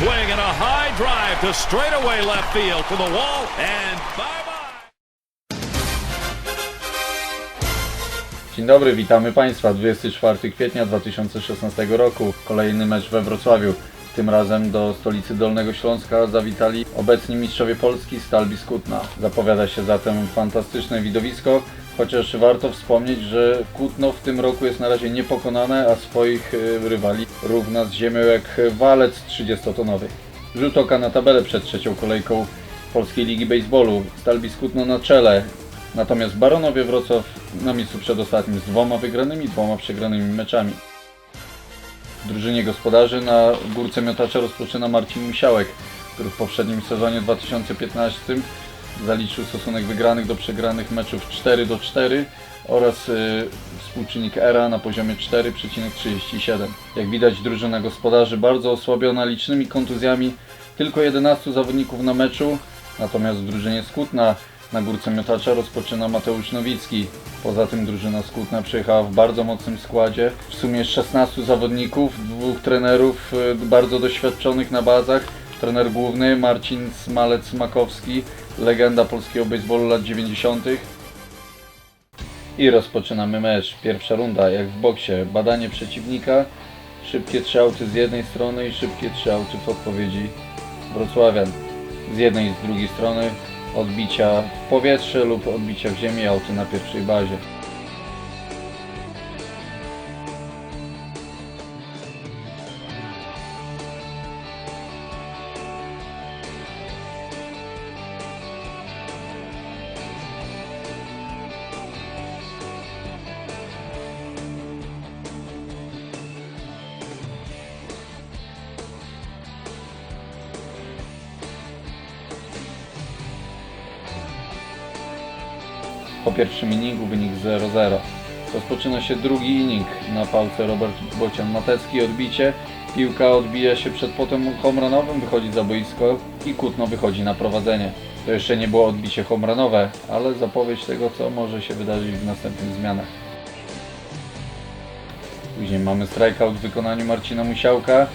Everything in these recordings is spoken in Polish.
swing and a high drive to straightaway left field the wall and bye-bye. Dzień dobry, witamy Państwa. 24 kwietnia 2016 roku. Kolejny mecz we Wrocławiu. Tym razem do stolicy Dolnego Śląska zawitali obecni mistrzowie Polski Stal Biskutna. Zapowiada się zatem fantastyczne widowisko, chociaż warto wspomnieć, że Kutno w tym roku jest na razie niepokonane, a swoich y, rywali równa z ziemią jak walec 30-tonowy. Rzut oka na tabelę przed trzecią kolejką Polskiej Ligi Baseballu. Stal Biskutno na czele, Natomiast Baronowie Wrocław na miejscu przedostatnim z dwoma wygranymi, dwoma przegranymi meczami. W drużynie gospodarzy na górce miotacza rozpoczyna Marcin Musiałek, który w poprzednim sezonie 2015 zaliczył stosunek wygranych do przegranych meczów 4 do 4 oraz y, współczynnik ERA na poziomie 4,37. Jak widać drużyna gospodarzy bardzo osłabiona licznymi kontuzjami, tylko 11 zawodników na meczu, natomiast w drużynie Skutna na górce miotacza rozpoczyna Mateusz Nowicki. Poza tym drużyna Skutna przyjechała w bardzo mocnym składzie. W sumie 16 zawodników, dwóch trenerów y, bardzo doświadczonych na bazach. Trener główny Marcin Smalec-Makowski, legenda polskiego baseballu lat 90. I rozpoczynamy mecz. Pierwsza runda, jak w boksie. Badanie przeciwnika, szybkie trzy auty z jednej strony i szybkie trzy auty w odpowiedzi Wrocławian. Z jednej i z drugiej strony odbicia w powietrze lub odbicia w ziemi auty na pierwszej bazie. Po pierwszym inningu wynik 0-0. Rozpoczyna się drugi inning. Na pałce Robert Bocian-Matecki odbicie. Piłka odbija się przed potem homranowym, wychodzi za boisko i Kutno wychodzi na prowadzenie. To jeszcze nie było odbicie homranowe, ale zapowiedź tego, co może się wydarzyć w następnych zmianach. Później mamy strikeout w wykonaniu Marcina Musiałka.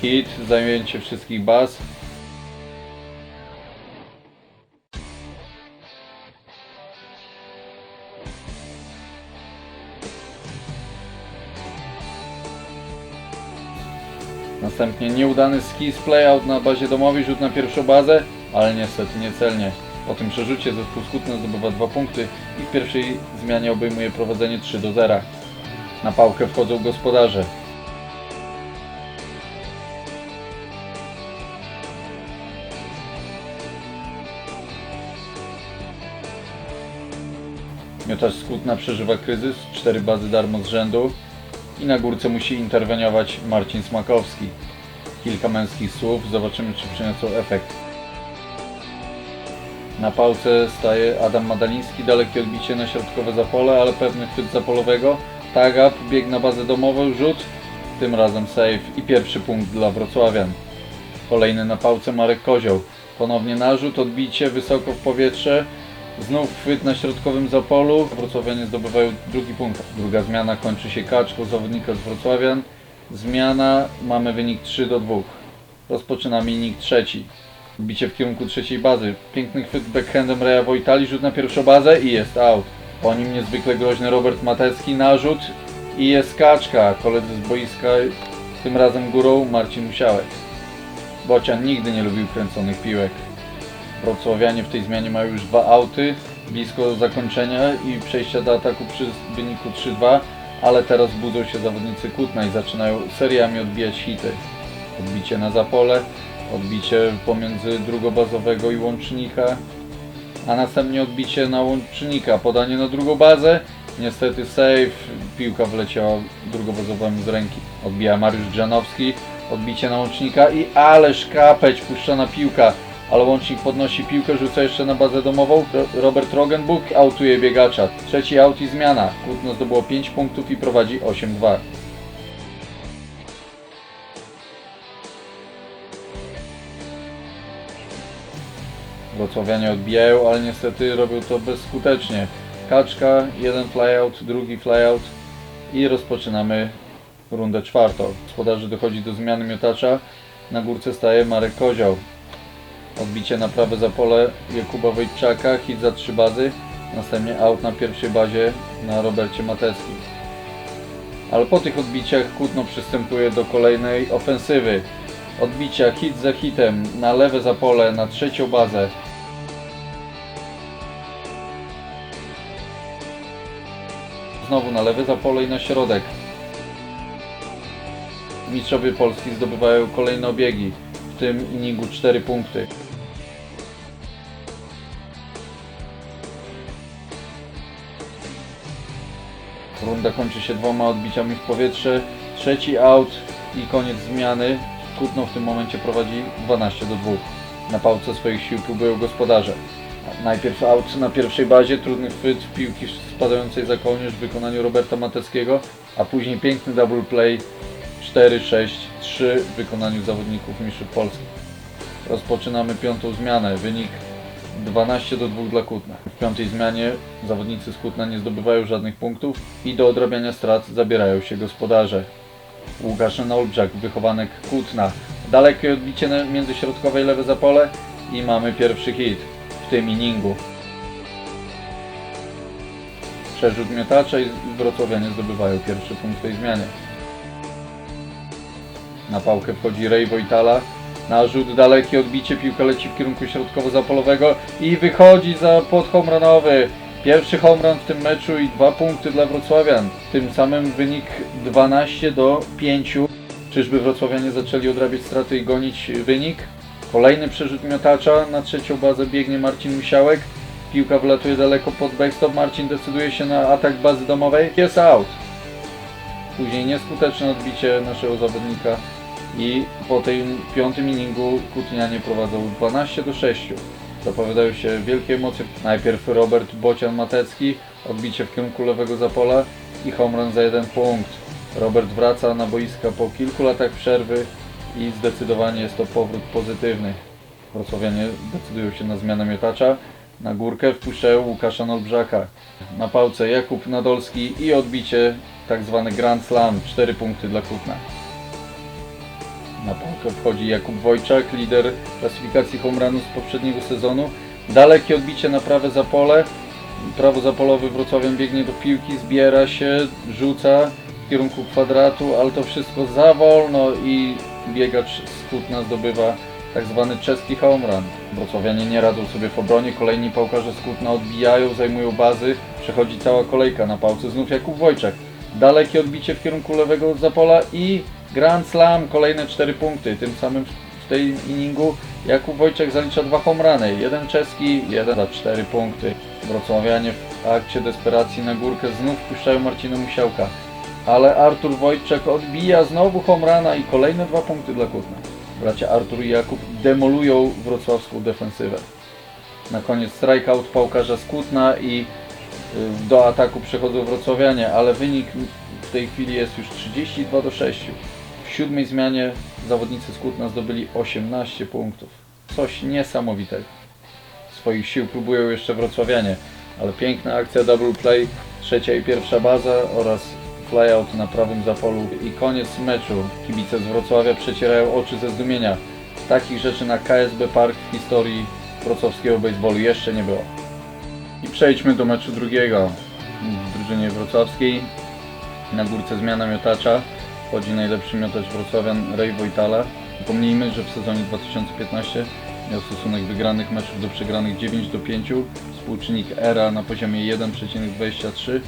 Hit, zajęcie wszystkich baz. Następnie nieudany skis playout na bazie domowej, rzut na pierwszą bazę, ale niestety niecelnie. Po tym przerzucie zespół Skutno zdobywa dwa punkty i w pierwszej zmianie obejmuje prowadzenie 3 do 0. Na pałkę wchodzą gospodarze. Miotacz Skutna przeżywa kryzys, cztery bazy darmo z rzędu i na górce musi interweniować Marcin Smakowski. Kilka męskich słów, zobaczymy czy przyniosą efekt. Na pałce staje Adam Madaliński, dalekie odbicie na środkowe zapole, ale pewny chwyt zapolowego. Tagap, bieg na bazę domową, rzut, tym razem save i pierwszy punkt dla Wrocławian. Kolejny na pałce Marek Kozioł. Ponownie narzut, odbicie wysoko w powietrze. Znów chwyt na środkowym zapolu. Wrocławianie zdobywają drugi punkt. Druga zmiana kończy się kaczką zawodnika z Wrocławian. Zmiana, mamy wynik 3 do 2. Rozpoczynamy inning trzeci. Bicie w kierunku trzeciej bazy. Piękny chwyt backhandem Reja Wojtali, rzut na pierwszą bazę i jest out. Po nim niezwykle groźny Robert Matecki, narzut i jest kaczka. Koledzy z boiska, tym razem górą Marcin Musiałek. Bocian nigdy nie lubił kręconych piłek. Wrocławianie w tej zmianie mają już dwa auty, blisko zakończenia i przejścia do ataku przy wyniku 3-2, ale teraz budzą się zawodnicy Kutna i zaczynają seriami odbijać hity. Odbicie na zapole, odbicie pomiędzy drugobazowego i łącznika, a następnie odbicie na łącznika, podanie na drugą bazę, niestety save, piłka wleciała drugobazowemu z ręki. Odbija Mariusz Grzanowski, odbicie na łącznika i ależ kapeć, puszczona piłka, ale łącznik podnosi piłkę, rzuca jeszcze na bazę domową. Ro- Robert Rogenbuk autuje biegacza. Trzeci aut i zmiana. Kutno zdobyło 5 punktów i prowadzi 8-2. Wrocławianie odbijają, ale niestety robią to bezskutecznie. Kaczka, jeden flyout, drugi flyout i rozpoczynamy rundę czwartą. Gospodarzy dochodzi do zmiany miotacza. Na górce staje Marek Kozioł. Odbicie na prawe za pole Jakuba Wojczaka, hit za trzy bazy. Następnie out na pierwszej bazie na Robercie Mateckim. Ale po tych odbiciach Kutno przystępuje do kolejnej ofensywy. Odbicia hit za hitem na lewe za pole, na trzecią bazę. Znowu na lewe za pole i na środek. Mistrzowie Polski zdobywają kolejne obiegi, w tym inningu 4 punkty. Runda kończy się dwoma odbiciami w powietrze. Trzeci out i koniec zmiany. Kutno w tym momencie prowadzi 12 do 2. Na pałce swoich sił próbują gospodarze. Najpierw out na pierwszej bazie, trudny chwyt piłki spadającej za kołnierz w wykonaniu Roberta Mateckiego, a później piękny double play 4-6-3 w wykonaniu zawodników mistrzów Polski. Rozpoczynamy piątą zmianę. Wynik 12 do 2 dla Kutna. W piątej zmianie zawodnicy z Kutna nie zdobywają żadnych punktów i do odrabiania strat zabierają się gospodarze. Łukasz Olbrzak, wychowanek Kutna. Dalekie odbicie na międzyśrodkowej lewe zapole i mamy pierwszy hit w tym inningu. Przerzut miotacza i wrocławianie zdobywają pierwszy punkt w tej zmianie. Na pałkę wchodzi Ray Wojtala. Na rzut dalekie odbicie, piłka leci w kierunku środkowo-zapolowego i wychodzi za pod homranowy. Pierwszy homran w tym meczu i dwa punkty dla Wrocławian. Tym samym wynik 12 do 5. Czyżby Wrocławianie zaczęli odrabiać straty i gonić wynik? Kolejny przerzut miotacza. Na trzecią bazę biegnie Marcin Musiałek. Piłka wlatuje daleko pod backstop. Marcin decyduje się na atak bazy domowej. Jest out. Później nieskuteczne odbicie naszego zawodnika i po tym piątym inningu Kutnianie prowadzą 12 do 6. Zapowiadają się wielkie emocje. Najpierw Robert Bocian-Matecki, odbicie w kierunku lewego zapola i home run za jeden punkt. Robert wraca na boiska po kilku latach przerwy i zdecydowanie jest to powrót pozytywny. Wrocławianie decydują się na zmianę miotacza. Na górkę wpuszczają Łukasza Nolbrzaka. Na pałce Jakub Nadolski i odbicie tak zwany Grand Slam, 4 punkty dla Kutna. Na pałkę wchodzi Jakub Wojczak, lider klasyfikacji home runów z poprzedniego sezonu. Dalekie odbicie na prawe zapole. Prawo zapolowy Wrocławian biegnie do piłki, zbiera się, rzuca w kierunku kwadratu, ale to wszystko za wolno i biegacz z Kutna zdobywa tak zwany czeski home run. Wrocławianie nie radzą sobie w obronie, kolejni pałkarze z Kutna odbijają, zajmują bazy, przechodzi cała kolejka na pałce, znów Jakub Wojczak. Dalekie odbicie w kierunku lewego zapola i Grand Slam, kolejne 4 punkty. Tym samym w tej inningu Jakub Wojczak zalicza dwa homrany. Jeden czeski, jeden za 4 punkty. Wrocławianie w akcie desperacji na górkę znów puszczają Marcina Musiałka. Ale Artur Wojczak odbija znowu homrana i kolejne dwa punkty dla Kutna. Bracia Artur i Jakub demolują wrocławską defensywę. Na koniec strikeout pałkarza z Kutna i y, do ataku przechodzą wrocławianie, ale wynik w tej chwili jest już 32 do 6. W siódmej zmianie zawodnicy z Kutna zdobyli 18 punktów. Coś niesamowitego. Swoich sił próbują jeszcze wrocławianie, ale piękna akcja double play, trzecia i pierwsza baza oraz flyout na prawym zapolu i koniec meczu. Kibice z Wrocławia przecierają oczy ze zdumienia. Takich rzeczy na KSB Park w historii wrocławskiego baseballu jeszcze nie było. I przejdźmy do meczu drugiego. W drużynie wrocławskiej na górce zmiana miotacza. Wchodzi najlepszy miotacz wrocławian Ray Wojtala. Pomnijmy, że w sezonie 2015 miał stosunek wygranych meczów do przegranych 9 do 5, współczynnik ERA na poziomie 1,23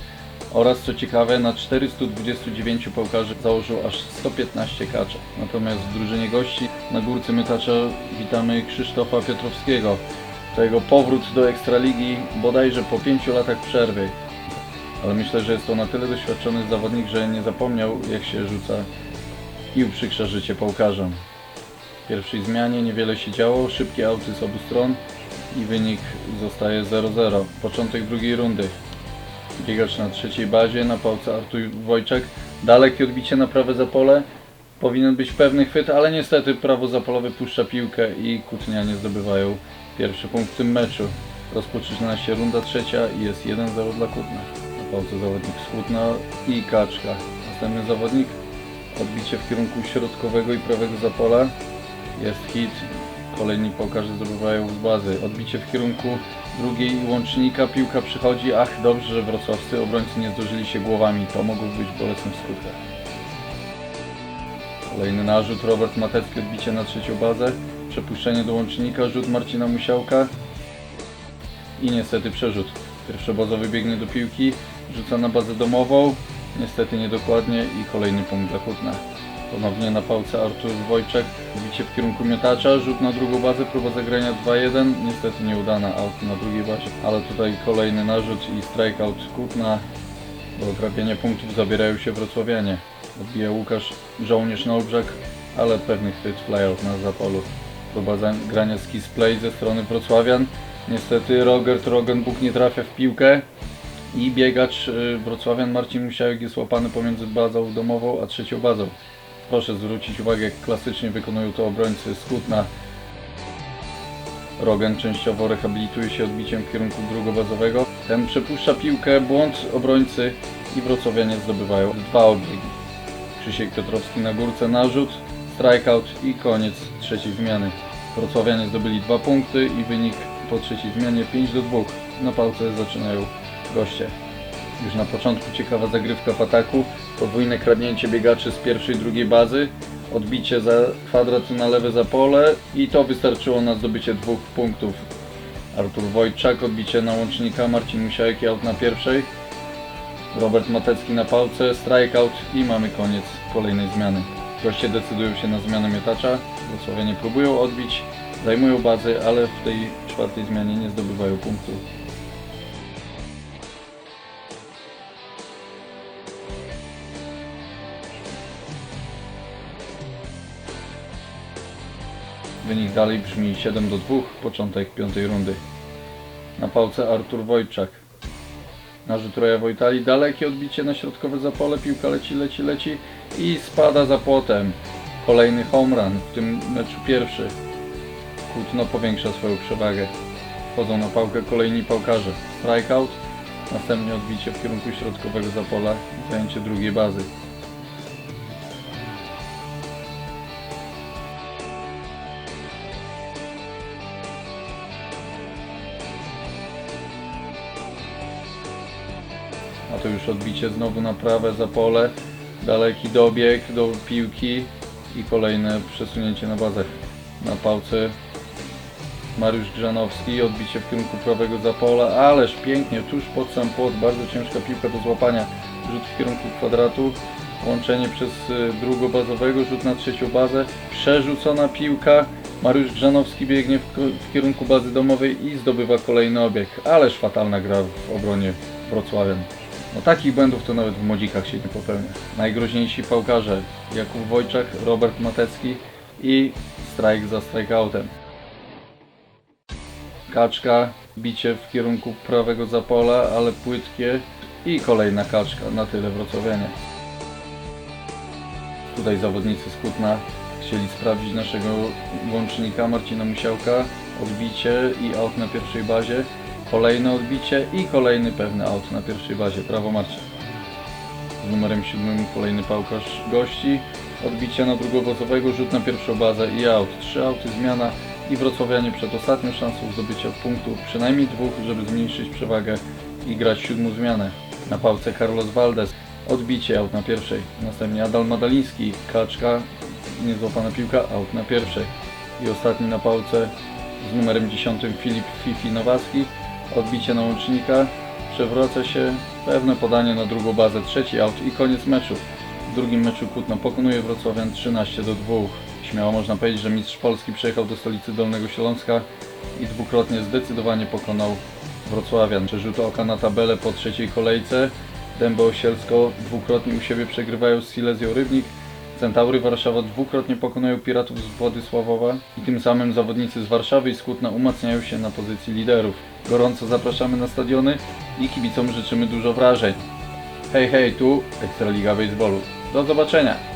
oraz co ciekawe na 429 pałkarzy założył aż 115 kaczek. Natomiast w drużynie gości na górce miotacza witamy Krzysztofa Piotrowskiego. To jego powrót do Ekstraligi bodajże po 5 latach przerwy. Ale myślę, że jest to na tyle doświadczony zawodnik, że nie zapomniał jak się rzuca i uprzykrza życie pałkarzom. W pierwszej zmianie niewiele się działo, szybkie auty z obu stron i wynik zostaje 0-0. Początek drugiej rundy. Biegacz na trzeciej bazie, na pałce Artur Wojczak. Dalekie odbicie na prawe zapole. Powinien być pewny chwyt, ale niestety prawo zapolowe puszcza piłkę i Kutnianie zdobywają pierwszy punkt w tym meczu. Rozpoczyna się runda trzecia i jest 1-0 dla Kutna. Pałce zawodnik z Kutna i Kaczka. Następny zawodnik, odbicie w kierunku środkowego i prawego zapola. Jest hit. Kolejni piłkarze zdobywają z bazy. Odbicie w kierunku drugiej łącznika. Piłka przychodzi. Ach, dobrze, że wrocławscy obrońcy nie zdążyli się głowami. To mogło być bolesnym w skutkach. Kolejny narzut. Robert Matecki odbicie na trzecią bazę. Przepuszczenie do łącznika. Rzut Marcina Musiałka. I niestety przerzut. Pierwszobazowy biegnie do piłki. Rzuca na bazę domową. Niestety niedokładnie i kolejny punkt dla Kutna. Ponownie na pałce Artur Wojczek. Bicie w kierunku miotacza. Rzut na drugą bazę. Próba zagrania 2-1. Niestety nieudana. Out na drugiej bazie. Ale tutaj kolejny narzut i strikeout Kutna. Do otrapienia punktów zabierają się wrocławianie. Odbija Łukasz Żołnierz na Olbrzeg, ale pewny chwyt flyout na Zapolu. Próba grania z play ze strony wrocławian. Niestety Robert Rogenbuk nie trafia w piłkę i biegacz y, wrocławian Marcin Musiałek jest łapany pomiędzy bazą domową a trzecią bazą. Proszę zwrócić uwagę, jak klasycznie wykonują to obrońcy z Kutna. Rogan częściowo rehabilituje się odbiciem w kierunku drugobazowego. Ten przepuszcza piłkę, błąd obrońcy i wrocławianie zdobywają dwa obiegi. Krzysiek Piotrowski na górce, narzut, strikeout i koniec trzeciej zmiany. Wrocławianie zdobyli dwa punkty i wynik po trzeciej zmianie 5 do 2. Na pałce zaczynają goście. Już na początku ciekawa zagrywka w ataku, podwójne kradnięcie biegaczy z pierwszej i drugiej bazy, odbicie za kwadrat na lewe za pole i to wystarczyło na zdobycie dwóch punktów. Artur Wojczak, odbicie na łącznika, Marcin Musiałek i aut na pierwszej. Robert Matecki na pałce, strikeout i mamy koniec kolejnej zmiany. Goście decydują się na zmianę miotacza, Wrocławianie próbują odbić, zajmują bazę, ale w tej czwartej zmianie nie zdobywają punktów. Wynik dalej brzmi 7 do 2, początek piątej rundy. Na pałce Artur Wojczak. Narzut Roja Wojtali, dalekie odbicie na środkowe zapole, piłka leci, leci, leci i spada za płotem. Kolejny home run, w tym meczu pierwszy. Kutno powiększa swoją przewagę. Wchodzą na pałkę kolejni pałkarze. Strikeout, następnie odbicie w kierunku środkowego zapola zajęcie drugiej bazy. To już odbicie znowu na prawe za pole, daleki dobieg do piłki i kolejne przesunięcie na bazę. Na pałce Mariusz Grzanowski, odbicie w kierunku prawego za pola, ależ pięknie, tuż pod sam płot, bardzo ciężka piłka do złapania, rzut w kierunku kwadratu, łączenie przez y, drugobazowego, rzut na trzecią bazę, przerzucona piłka, Mariusz Grzanowski biegnie w, kierunku bazy domowej i zdobywa kolejny obieg, ależ fatalna gra w obronie Wrocławian. No takich błędów to nawet w młodzikach się nie popełnia. Najgroźniejsi pałkarze Jakub Wojczak, Robert Matecki i strajk za strikeoutem. Kaczka, bicie w kierunku prawego zapola, ale płytkie i kolejna kaczka, na tyle wrocławianie. Tutaj zawodnicy z Kutna chcieli sprawdzić naszego łącznika Marcina Musiałka, odbicie i aut na pierwszej bazie, kolejne odbicie i kolejny pewny aut na pierwszej bazie, prawo Marcin. Z numerem 7 kolejny pałkarz gości, odbicie na drugowozowego, rzut na pierwszą bazę i aut. Trzy auty zmiana i wrocławianie przed ostatnią szansą zdobycia punktów, przynajmniej dwóch, żeby zmniejszyć przewagę i grać siódmą zmianę. Na pałce Carlos Valdez, odbicie aut na pierwszej, następnie Adal Madaliński, kaczka, niezłapana piłka, aut na pierwszej. I ostatni na pałce z numerem 10 Filip Fifi Nowacki, odbicie na łącznika, przewraca się, pewne podanie na drugą bazę, trzeci aut i koniec meczu. W drugim meczu Kutno pokonuje Wrocławian 13 do 2. Śmiało można powiedzieć, że mistrz Polski przyjechał do stolicy Dolnego Śląska i dwukrotnie zdecydowanie pokonał Wrocławian. Przerzut oka na tabelę po trzeciej kolejce. Dębo Osielsko dwukrotnie u siebie przegrywają z Silesią Rybnik. Centaury Warszawa dwukrotnie pokonują Piratów z Władysławowa i tym samym zawodnicy z Warszawy i z Kutna umacniają się na pozycji liderów. Gorąco zapraszamy na stadiony i kibicom życzymy dużo wrażeń. Hej, hej, tu Ekstraliga Baseballu. Do zobaczenia!